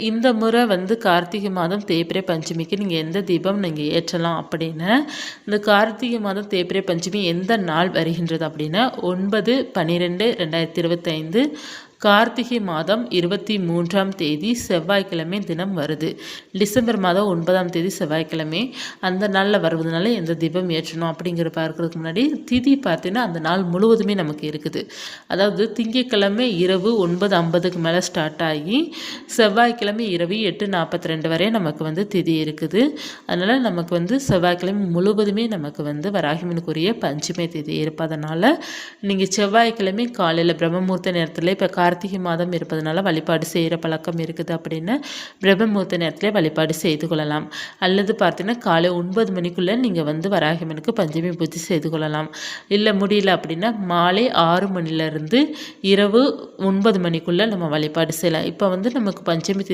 இந்த முறை வந்து கார்த்திகை மாதம் தேய்பிரை பஞ்சமிக்கு நீங்கள் எந்த தீபம் நீங்கள் ஏற்றலாம் அப்படின்னு இந்த கார்த்திகை மாதம் தேய்பிரை பஞ்சமி எந்த நாள் வருகின்றது அப்படின்னா ஒன்பது பன்னிரெண்டு ரெண்டாயிரத்தி இருபத்தைந்து கார்த்திகை மாதம் இருபத்தி மூன்றாம் தேதி செவ்வாய்க்கிழமை தினம் வருது. டிசம்பர் மாதம் ஒன்பதாம் தேதி செவ்வாய்க்கிழமை. அந்த நாளில் வருவதனால எந்த தீபம் ஏற்றணும் அப்படிங்கிற பார்க்குறதுக்கு முன்னாடி திதி பார்த்தீங்கன்னா அந்த நாள் முழுவதுமே நமக்கு இருக்குது. அதாவது திங்கட்கிழமை இரவு ஒன்பது ஐம்பதுக்கு மேலே ஸ்டார்ட் ஆகி செவ்வாய்க்கிழமை இரவு எட்டு நாற்பத்தி ரெண்டு வரை நமக்கு வந்து திதி இருக்குது. அதனால் நமக்கு வந்து செவ்வாய்க்கிழமை முழுவதுமே நமக்கு வந்து வராகிமனுக்குரிய பஞ்சமை திதி இருப்பதனால நீங்கள் செவ்வாய்க்கிழமை காலையில் பிரம்மமூர்த்த நேரத்தில் இப்போ கார்த்திகை மாதம் இருப்பதனால வழிபாடு செய்கிற பழக்கம் இருக்குது அப்படின்னு பிரம்மமுகூர்த்த நேரத்தில் வழிபாடு செய்து கொள்ளலாம். அல்லது பார்த்தீங்கன்னா காலை ஒன்பது மணிக்குள்ளே நீங்கள் வந்து வராகிமனுக்கு பஞ்சமி பூஜை செய்து கொள்ளலாம். இல்லை முடியல அப்படின்னா மாலை ஆறு மணிலேருந்து இரவு ஒன்பது மணிக்குள்ளே நம்ம வழிபாடு செய்யலாம். இப்போ வந்து நமக்கு பஞ்சமி